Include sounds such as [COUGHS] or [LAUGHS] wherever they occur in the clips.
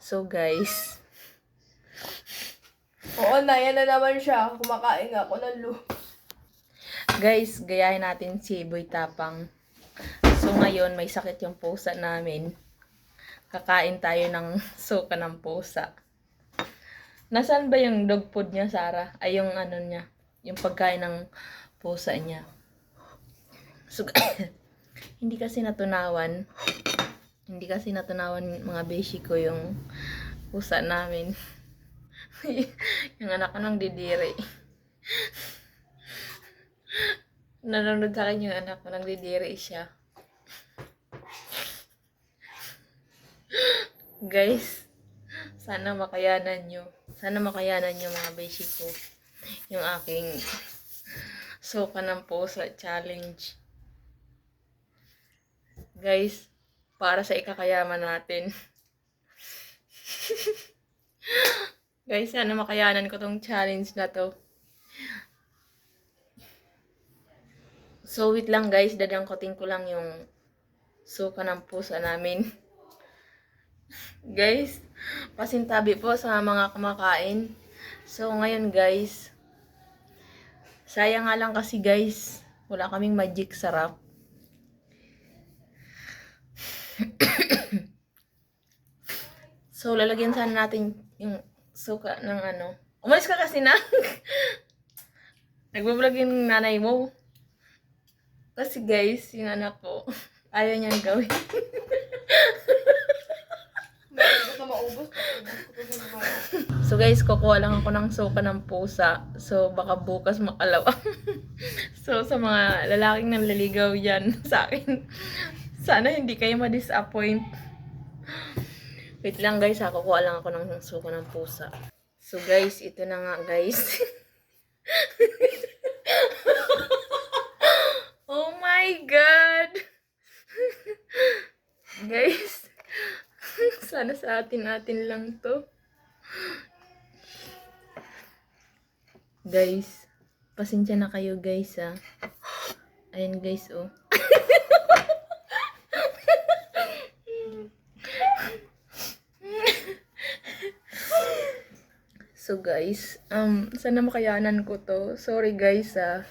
So guys, Oo na, yan na naman siya. Kumakain ako ng lu. guys, gayahin natin si Boy Tapang. So ngayon, may sakit yung pusa namin. Kakain tayo ng [LAUGHS] suka ng pusa. Nasaan ba yung dog food niya, Sarah? Ay, yung ano niya. Yung pagkain ng pusa niya. So, [COUGHS] hindi kasi natunawan. Hindi kasi natunawan mga beshi ko yung pusa namin. [LAUGHS] yung anak ko nang didiri. [LAUGHS] Nanonood sa akin yung anak ko nang didiri siya. [LAUGHS] Guys, sana makayanan nyo. Sana makayanan nyo mga beshi ko. Yung aking suka ng pusa challenge. Guys, para sa ikakayaman natin. [LAUGHS] Guys, sana makayanan ko tong challenge na to. So, wait lang guys. Dadangkotin ko lang yung suka ng pusa namin. [LAUGHS] guys, pasintabi po sa mga kumakain. So, ngayon guys, sayang nga lang kasi guys, wala kaming magic sarap. So, lalagyan sana natin yung suka ng ano. Umalis ka kasi na. [LAUGHS] Nagbablog yung nanay mo. Kasi guys, yung anak ko, [LAUGHS] ayaw niyang gawin. [LAUGHS] So guys, kukuha lang ako ng suka ng pusa. So baka bukas makalawa. so sa mga lalaking nanliligaw yan sa akin, sana hindi kayo ma-disappoint. Wait lang guys, ha, kukuha lang ako ng suka ng pusa. So guys, ito na nga guys. [LAUGHS] oh my god! [LAUGHS] guys, [LAUGHS] sana sa atin atin lang to. Guys, pasensya na kayo guys ah. Ayan guys oh. So guys, um, sana makayanan ko to. Sorry guys ah.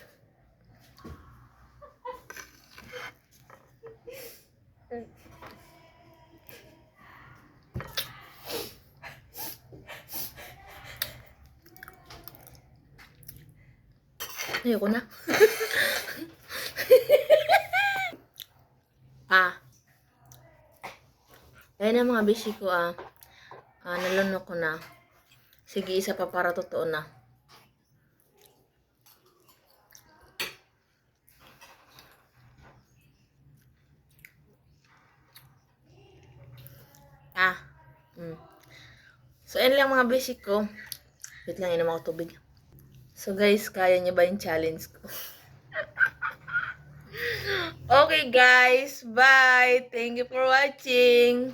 Ayoko na. [LAUGHS] ah. Ayan na mga bishi ko ah. Ah, nalunok ko na. Sige, isa pa para totoo na. Ah. Mm. So, ayan lang mga bishi ko. Wait lang, inom ako tubig. So guys, kaya niya ba yung challenge ko? [LAUGHS] okay guys, bye! Thank you for watching!